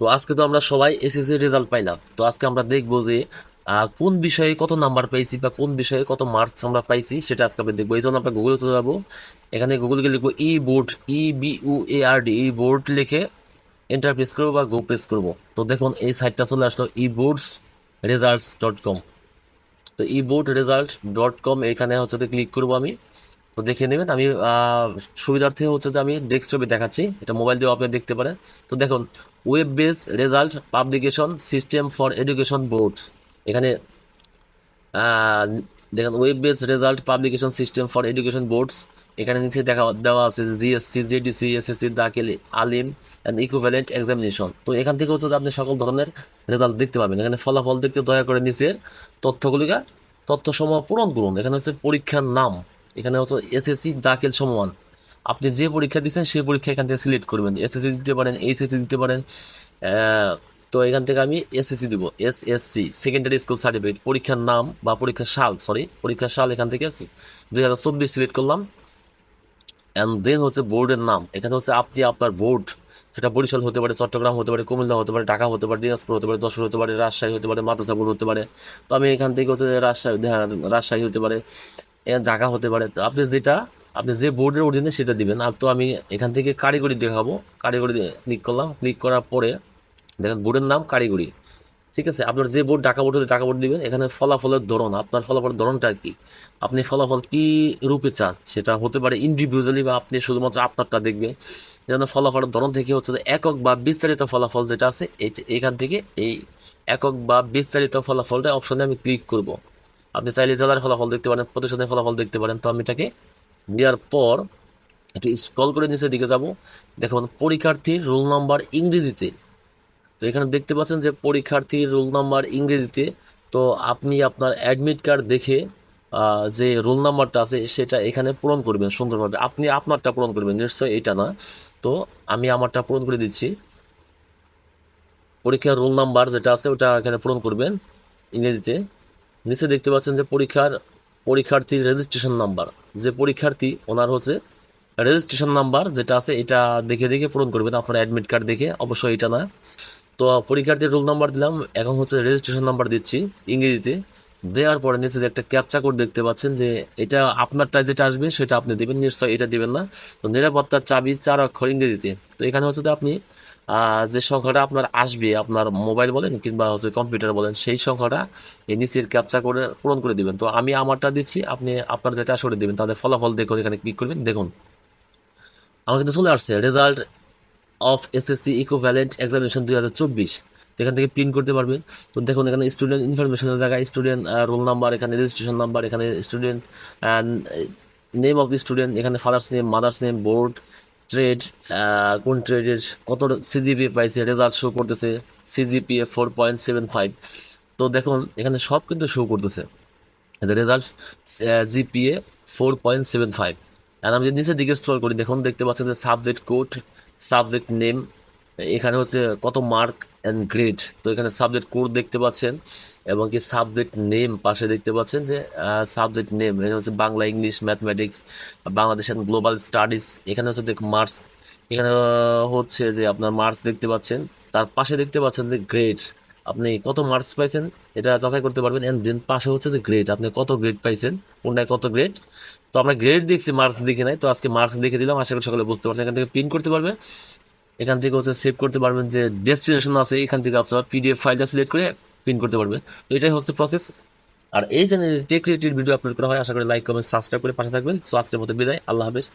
তো আজকে তো আমরা সবাই এসএসসি রেজাল্ট পাইলাম তো আজকে আমরা দেখব যে কোন বিষয়ে কত নাম্বার পাইছি বা কোন বিষয়ে কত মার্কস আমরা পাইছি সেটা আজকে আমরা দেখব। এই জন্য আমরা গুগলে চলে যাব। এখানে গুগলে গিয়ে লিখব E board E B U A R D E board লিখে এন্টার প্রেস করব বা গো প্রেস করব। তো দেখুন, এই সাইটটা চলে আসলো E boards results dot com তো E board result dot com এখানে হচ্ছে ক্লিক করব আমি। তো দেখে নেবেন। আমি সুবিধার্থে হচ্ছে যে আমি ডেস্কটপে দেখাচ্ছি। এটা মোবাইল দিয়েও আপনি দেখতে পারেন। তো দেখুন web base result publication system for education board এখানে দেখেন web base result publication system for education boards এখানে নিচে দেখা, দেওয়া আছে জিএসসি জিডিসি এসএসসি দাখিল, আলিম অ্যান্ড ইকুইভ্যালেন্ট এক্সামিনেশন তো এখান থেকে হচ্ছে আপনি সকল ধরনের রেজাল্ট দেখতে পাবেন। এখানে ফলাফল দেখতে দয়া করে নিচের তথ্যগুলিকা তথ্যসমূহ পূরণ করুন। এখানে হচ্ছে পরীক্ষার নাম। এখানে হচ্ছে এসএসসি দাখিল সমান। আপনি যে পরীক্ষা দিচ্ছেন, সেই পরীক্ষা এখান থেকে সিলেক্ট করবেন। এসএসসি দিতে পারেন এইচএসসি দিতে পারেন। তো এখান থেকে আমি এসএসসি দিব এসএসসি সেকেন্ডারি স্কুল সার্টিফিকেট পরীক্ষার নাম বা পরীক্ষার সাল সরি পরীক্ষার সাল এখান থেকে দুই হাজার চব্বিশ সিলেক্ট করলাম। অ্যান্ড দেন হচ্ছে বোর্ডের নাম। এখানে হচ্ছে আপনি আপনার বোর্ড, সেটা বরিশাল হতে পারে, চট্টগ্রাম হতে পারে, কুমিল্লা হতে পারে, ঢাকা হতে পারে, দিনাজপুর হতে পারে, যশোর হতে পারে, রাজশাহী হতে পারে, মাদ্রাসা বোর্ড হতে পারে। তো আমি এখান থেকে হচ্ছে রাজশাহী রাজশাহী হতে পারে। ঢাকা হতে পারে। তো আপনি যেটা, আপনি যে বোর্ডের অধীনে সেটা দিবেন। আর তো আমি এখান থেকে কারিগরি দেখাবো। কারিগরি ক্লিক করলাম। ক্লিক করার পরে দেখেন বোর্ডের নাম কারিগরি। ঠিক আছে? আপনার যে বোর্ড ডাকা বোর্ড ডাকা বোর্ড দিবেন। এখানে ফলাফলের ধরন, আপনার ফলাফলের ধরনটা কি? আপনি ফলাফল কি রূপে চান? সেটা হতে পারে ইন্ডিভিজুয়ালি বা আপনি শুধুমাত্র আপনারটা দেখবেন। যেন ফলাফলের ধরন থেকে হচ্ছে একক বা বিস্তারিত ফলাফল যেটা আছে এখান থেকে এই একক বা বিস্তারিত ফলাফলটা অপশনে আমি ক্লিক করব। আপনি চাইলে জেলার ফলাফল দেখতে পারেন, প্রতিষ্ঠানের ফলাফল দেখতে পারেন। তো আমি এটাকে দেওয়ার পর একটু স্ক্রল করে নিচের দিকে যাব। দেখুন, পরীক্ষার্থীর রোল নাম্বার ইংরেজিতে। তো এখানে দেখতে পাচ্ছেন যে পরীক্ষার্থীর রোল নাম্বার ইংরেজিতে। তো আপনি আপনার অ্যাডমিট কার্ড দেখে যে রোল নাম্বারটা আছে, সেটা এখানে পূরণ করবেন সুন্দরভাবে। আপনি আপনারটা পূরণ করবেন, নিশ্চয়ই এটা না। তো আমি আমারটা পূরণ করে দিচ্ছি। পরীক্ষার রোল নাম্বার যেটা আছে, ওটা এখানে পূরণ করবেন ইংরেজিতে। নিচে দেখতে পাচ্ছেন যে পরীক্ষার, পরীক্ষার্থীর রেজিস্ট্রেশন নাম্বার যে পরীক্ষার্থী, ওনার হচ্ছে রেজিস্ট্রেশন নাম্বার যেটা আছে, এটা দেখে দেখে পূরণ করবেন। আপনার অ্যাডমিট কার্ড দেখে, অবশ্যই এটা না তো পরীক্ষার্থীর রোল নাম্বার দিলাম, এখন হচ্ছে রেজিস্ট্রেশন নাম্বার দিচ্ছি ইংরেজিতে। দেওয়ার পরে নিচে যে একটা ক্যাপচা কোড দেখতে পাচ্ছেন যে, এটা আপনারটা যেটা আসবে, সেটা আপনি দেবেন, নিশ্চয়ই এটা দিবেন না। তো নিরাপত্তার চাবি চার অক্ষর ইংরেজিতে। তো এখানে হচ্ছে আপনি যে সংখ্যাটা আপনার আসবে, আপনার মোবাইল বলেন কিংবা হচ্ছে কম্পিউটার বলেন, সেই সংখ্যাটা এই নিচের ক্যাপচা করে, পূরণ করে দিবেন। তো আমি আমারটা দিচ্ছি, আপনি আপনার যেটা সরে দিবেন। তাদের ফলাফল দেখুন, এখানে ক্লিক করবেন, দেখুন। আমার কিন্তু চলে আসছে result of SSC equivalent examination দুই হাজার চব্বিশ। এখান থেকে প্রিন্ট করতে পারবেন। তো দেখুন, এখানে স্টুডেন্ট ইনফরমেশনের জায়গায় স্টুডেন্ট রোল নাম্বার এখানে রেজিস্ট্রেশন নাম্বার এখানে স্টুডেন্ট নেম অফ স্টুডেন্ট এখানে father's name mother's name board trade কোন ট্রেডের কত সিজিপিএ পাইছে রেজাল্ট শো করতেছে? CGPA four point seven five তো দেখুন, এখানে সব কিন্তু শো করতেছে। Result GPA four point seven five আর আমি যদি নিচের দিকে স্ট্রল করি, দেখুন, দেখতে পাচ্ছেন যে সাবজেক্ট কোড সাবজেক্ট নেম এখানে হচ্ছে কত মার্ক অ্যান্ড গ্রেড তো এখানে সাবজেক্ট কোড দেখতে পাচ্ছেন এবং কি সাবজেক্ট নেম পাশে দেখতে পাচ্ছেন যে সাবজেক্ট নেম এটা হচ্ছে Bangla, English mathematics Bangladesh and global studies এখানে হচ্ছে দেখ মার্কস এখানে হচ্ছে যে আপনার মার্কস দেখতে পাচ্ছেন। তার পাশে দেখতে পাচ্ছেন যে গ্রেড আপনি কত মার্কস পাইছেন এটা যাচাই করতে পারবেন। এন্ড দেন পাশে হচ্ছে যে গ্রেড আপনি কত গ্রেড পাইছেন? কোনটায় কত গ্রেড তো আমরা গ্রেড দেখছি মার্কস দেখি নাই। তো আজকে মার্কস দেখে দিলাম। আশা করি সকলে বুঝতে পারছেন। এখান থেকে প্রিন্ট করতে পারবেন। এখান থেকে হচ্ছে সেভ করতে পারবেন যে ডেস্টিনেশন আছে, এখান থেকে আপনারা পিডিএফ ফাইলটা সিলেক্ট করে প্রিন্ট করতে পারবেন। তো এটাই হচ্ছে প্রসেস আর এই চ্যানেলে টেক রিলেটেড ভিডিও আপলোড করা হয়, আশা করি লাইক কমেন্ট সাবস্ক্রাইব করে পাশে থাকবেন। সো আজকের মতো বিদায়। আল্লাহ হাফেজ।